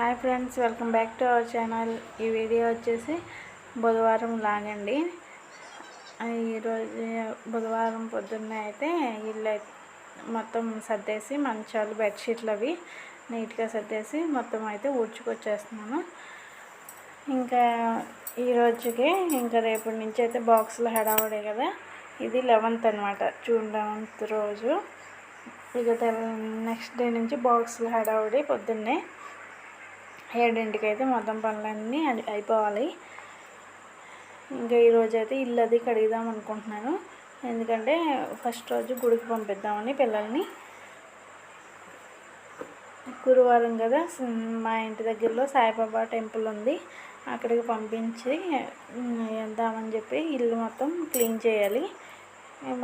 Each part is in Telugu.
Hi friends welcome back to our channel. ఈ వీడియో వచ్చేసి బుధవారం లాగండి. ఈరోజు బుధవారం పొద్దున్నే అయితే ఇల్లు మొత్తం సర్దేసి మంచాలు బెడ్షీట్లు అవి నీట్గా సర్దేసి మొత్తం అయితే ఊడ్చుకొచ్చేస్తున్నాను. ఇంకా ఈ రోజుకి ఇంకా రేపటి నుంచి అయితే బాక్స్లో హడావుడే కదా. ఇది లెవెంత్ అనమాట జూన్ లెవెంత్ రోజు. ఇక నెక్స్ట్ డే నుంచి బాక్స్లో హడావుడి పొద్దున్నే. ఏడింటికి అయితే మొత్తం పనులన్నీ అయిపోవాలి. ఇంకా ఈరోజు అయితే ఇల్లు అది కడిగిదాం అనుకుంటున్నాను. ఎందుకంటే ఫస్ట్ రోజు గుడికి పంపిద్దామని పిల్లల్ని. గురువారం కదా మా ఇంటి దగ్గరలో సాయిబాబా టెంపుల్ ఉంది. అక్కడికి పంపించి వెళ్దామని చెప్పి ఇల్లు మొత్తం క్లీన్ చేయాలి.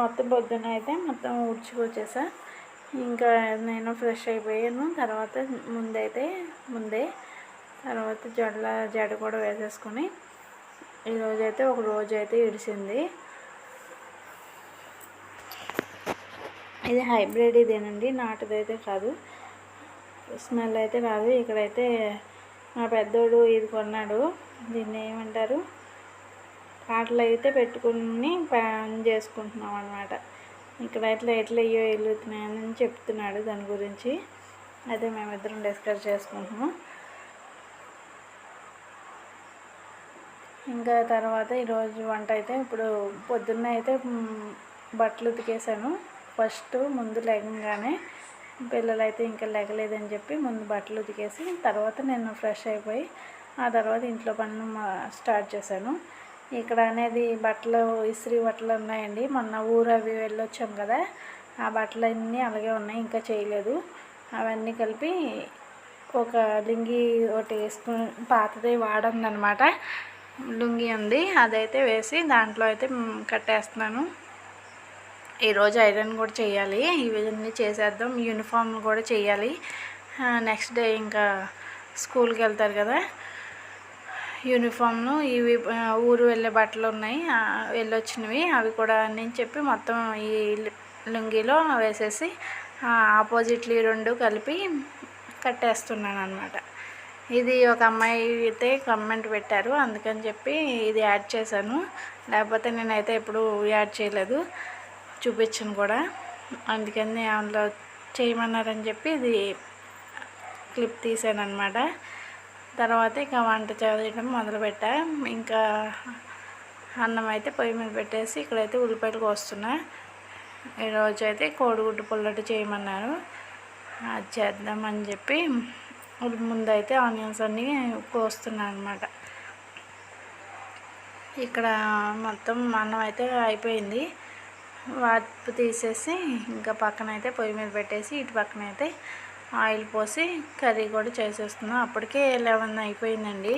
మొత్తం పొద్దున అయితే మొత్తం ఊడ్చుకొచ్చేసా ఇంకా నేను ఫ్రెష్ అయిపోయాను. తర్వాత ముందైతే ముందే తర్వాత జడల జడ కూడా వేసేసుకొని ఈరోజైతే ఒక రోజు అయితే ఇడిసింది. ఇది హైబ్రిడ్ ఇదేనండి నాటుదైతే కాదు. స్మెల్ అయితే రాదు. ఇక్కడైతే మా పెద్దోడు ఇది కొన్నాడు. దీన్ని ఏమంటారు? కాటలు అయితే పెట్టుకుని పని చేసుకుంటున్నాం అనమాట ఇక్కడ ఎట్లా ఎట్లా అయ్యో వెలుగుతున్నాయని చెప్తున్నాడు దాని గురించి. అయితే మేమిద్దరం డిస్కస్ చేసుకుంటున్నాం. ఇంకా తర్వాత ఈరోజు వంట అయితే ఇప్పుడు పొద్దున్న అయితే బట్టలు ఉతికేసాను. ఫస్ట్ ముందు లెగంగానే పిల్లలు అయితే ఇంకా లెగలేదని చెప్పి ముందు బట్టలు ఉతికేసి తర్వాత నేను ఫ్రెష్ అయిపోయి ఆ తర్వాత ఇంట్లో పనులు స్టార్ట్ చేశాను. ఇక్కడ అనేది బట్టలు ఇస్త్రీ బట్టలు ఉన్నాయండి. మొన్న ఊరు అవి వెళ్ళొచ్చాం కదా ఆ బట్టలు అన్నీ అలాగే ఉన్నాయి ఇంకా చేయలేదు. అవన్నీ కలిపి ఒక లింగి ఒకటి వేసుకుని పాతది వాడందనమాట లుంగి ఉంది. అదైతే వేసి దాంట్లో అయితే కట్టేస్తున్నాను. ఈరోజు ఐరన్ కూడా చేయాలి. ఇవన్నీ చేసేద్దాం. యూనిఫామ్ కూడా చేయాలి. నెక్స్ట్ డే ఇంకా స్కూల్కి వెళ్తారు కదా. యూనిఫామ్ను ఇవి ఊరు వెళ్ళే బట్టలు ఉన్నాయి. వెళ్ళొచ్చినవి. అవి కూడా నేను చెప్పి మొత్తం ఈ లుంగిలో లుంగీలో వేసేసి ఆపోజిట్లు ఈ రెండు కలిపి కట్టేస్తున్నాను అనమాట ఇది ఒక అమ్మాయి అయితే కమెంట్ పెట్టారు. అందుకని చెప్పి ఇది యాడ్ చేశాను. లేకపోతే నేనైతే ఎప్పుడు యాడ్ చేయలేదు. చూపించను కూడా. అందుకని అందులో చేయమన్నారని చెప్పి ఇది క్లిప్ తీసాను అనమాట తర్వాత ఇక వంట చేయడం మొదలుపెట్టా. ఇంకా అన్నం అయితే పొయ్యి మీద పెట్టేసి ఇక్కడైతే ఉల్లిపాయలు కోస్తున్నా. ఈరోజు అయితే కోడిగుడ్డు పుల్లటి చేయమన్నారు. అది చేద్దామని చెప్పి ముందైతే ఆనియన్స్ అన్నీ కోస్తున్నాను అనమాట ఇక్కడ మొత్తం అన్నం అయితే అయిపోయింది. వాపు తీసేసి ఇంకా పక్కన అయితే పొయ్యి మీద పెట్టేసి ఇటు పక్కన అయితే ఆయిల్ పోసి కర్రీ కూడా చేసేస్తున్నాం. అప్పటికే లెవెన్ అయిపోయిందండి.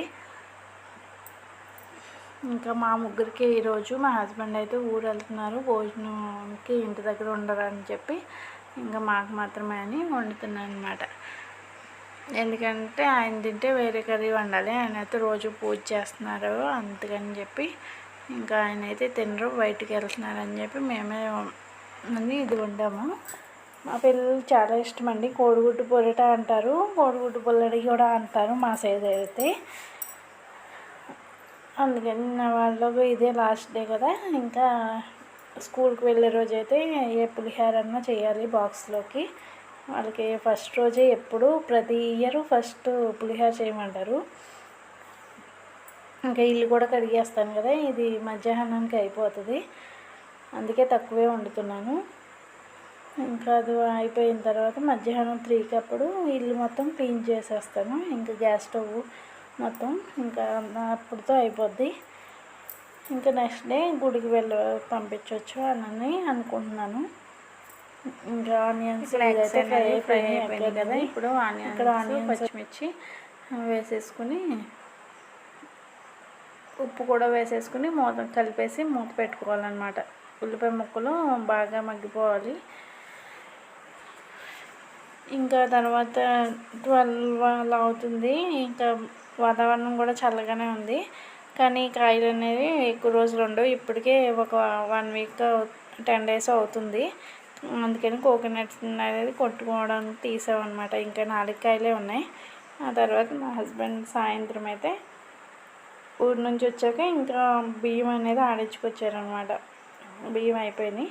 ఇంకా మా ముగ్గురికి ఈరోజు మా హస్బెండ్ అయితే ఊరు వెళ్తున్నారు. భోజనంకి ఇంటి దగ్గర ఉండరు అని చెప్పి ఇంకా మాకు మాత్రమే అని వండుతున్నాను అనమాట ఎందుకంటే ఆయన తింటే వేరే కర్రీ వండాలి. ఆయన అయితే రోజు పూజ చేస్తున్నారు అందుకని చెప్పి ఇంకా ఆయన అయితే తినరు బయటికి వెళ్తున్నారు అని చెప్పి మేమే అని ఇది వండాము. మా పిల్లలు చాలా ఇష్టం అండి కోడిగుడ్డు పొరట అంటారు కోడిగుడ్డు పొల్లడి కూడా అంటారు మా సైడ్ అయితే. అందుకని నా వాళ్ళకు ఇదే లాస్ట్ డే కదా. ఇంకా స్కూల్కి వెళ్ళే రోజు అయితే ఏ పులిహారన్నా చేయాలి బాక్స్లోకి. వాళ్ళకి ఫస్ట్ రోజే ఎప్పుడు ప్రతి ఇయర్ ఫస్ట్ పులిహార చేయమంటారు. ఇంకా ఇల్లు కూడా కడిగేస్తాను కదా ఇది మధ్యాహ్నానికి అయిపోతుంది. అందుకే తక్కువే వండుతున్నాను. ఇంకా అది అయిపోయిన తర్వాత మధ్యాహ్నం త్రీకి అప్పుడు ఇల్లు మొత్తం క్లీన్ చేసేస్తాను. ఇంకా గ్యాస్ స్టవ్ మొత్తం ఇంకా అప్పుడుతో అయిపోద్ది. ఇంకా నెక్స్ట్ డే గుడికి వెళ్ళ పంపించవచ్చు అని అనుకుంటున్నాను. ఇంకా ఆనియన్స్ ఇదైతే ఫ్రై ఫ్రై అయిపోయింది కదా ఇప్పుడు ఆనియన్స్ ఇక్కడ ఆనియన్స్ పచ్చిమిర్చి వేసేసుకుని ఉప్పు కూడా వేసేసుకుని మూత కలిపేసి మూత పెట్టుకోవాలన్నమాట. ఉల్లిపాయ ముక్కలు బాగా మగ్గిపోవాలి. ఇంకా తర్వాత ట్వెల్వ్ అలా అవుతుంది. ఇంకా వాతావరణం కూడా చల్లగానే ఉంది. కానీ కాయలు అనేవి ఎక్కువ రోజులు ఉండవు. ఇప్పటికే ఒక వన్ వీక్ టెన్ డేస్ అవుతుంది. అందుకని కోకోనట్స్ అనేది కొట్టుకోవడానికి తీసామన్నమాట. ఇంకా నాలుగు కాయలే ఉన్నాయి. ఆ తర్వాత మా హస్బెండ్ సాయంత్రం అయితే ఊరి నుంచి వచ్చాక ఇంకా బియ్యం అనేది ఆడించుకొచ్చారనమాట బియ్యం అయిపోయినాయి.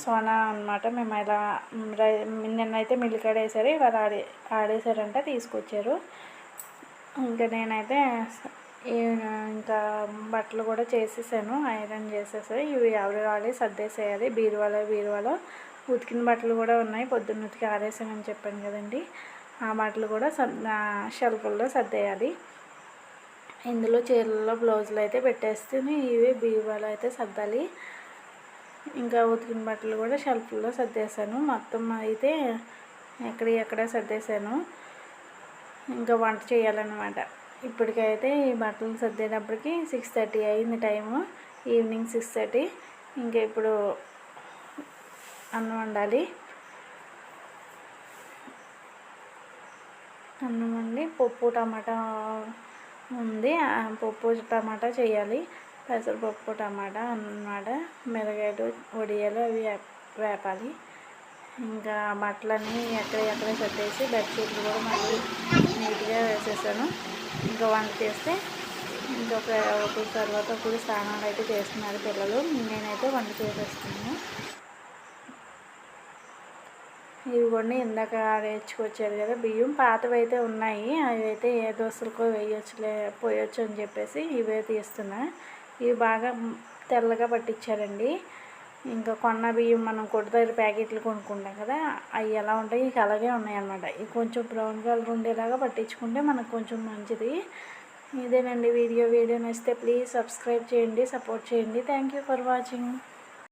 సోనా అనమాట మేము ఇలా నిన్న అయితే నిన్నైతే మిల్లికాడ వేసారు. ఇవాళ ఆడే ఆడేసారంటే తీసుకొచ్చారు. ఇంకా నేనైతే ఇంకా బట్టలు కూడా చేసేసాను ఐరన్ చేసేసి. ఇవి ఎవరి వాళ్ళే సర్దేసేయాలి బీరువాలో బీరువాలో. ఉతికిన బట్టలు కూడా ఉన్నాయి పొద్దున్న ఉతికి ఆరేసామని చెప్పాను కదండి. ఆ బట్టలు కూడా సర్ షెల్ఫ్లో సర్దేయాలి. ఇందులో చీరల్లో బ్లౌజులు అయితే పెట్టేస్తే ఇవి బీరువాలో అయితే సర్దాలి. ఇంకా ఉతికిన బట్టలు కూడా షెల్ఫ్లో సర్దేశాను. మొత్తం అయితే ఎక్కడ ఎక్కడ సర్దేశాను. ఇంకా వంట చేయాలన్నమాట. ఇప్పటికైతే ఈ బట్టలు సర్దేటప్పటికి సిక్స్ థర్టీ అయింది టైము. ఈవినింగ్ సిక్స్ థర్టీ ఇంకా ఇప్పుడు అన్నం వండాలి. అన్నం వండి పప్పు టమాటా ఉంది. పప్పు టమాటా చేయాలి. పెసరపప్పు టమాటా అన్నమాట. మిరగాయలు వడియాలు అవి వేపాలి. ఇంకా బట్టలన్నీ ఎక్కడ ఎక్కడ సర్దేసి బెడ్షీట్లు కూడా మళ్ళీ నీట్గా వేసేసాను. ఇంకా వంట చేస్తే ఇంకొక ఒక తర్వాత ఒకరు స్నానాలు అయితే చేస్తున్నారు పిల్లలు. నేనైతే వంట చేసేస్తున్నాను. ఇవి కూడా ఇందాక వేయించుకొచ్చారు కదా బియ్యం. పాతవి అయితే ఉన్నాయి. అవి అయితే ఏ దోశలకో వేయొచ్చులే పోయొచ్చు అని చెప్పేసి ఇవే తీస్తున్నా. ఇవి బాగా తెల్లగా పట్టించారండి. ఇంకా కొన్న బియ్యం మనం కొట్టు దగ్గర ప్యాకెట్లు కొనుక్కుంటాం కదా అవి ఎలా ఉంటాయి? ఇక అలాగే ఉన్నాయి అన్నమాట ఇవి కొంచెం బ్రౌన్ కలర్ ఉండేలాగా పట్టించుకుంటే మనకు కొంచెం మంచిది. ఇదేనండి వీడియో. వీడియో నచ్చితే ప్లీజ్ సబ్స్క్రైబ్ చేయండి సపోర్ట్ చేయండి. Thank you for watching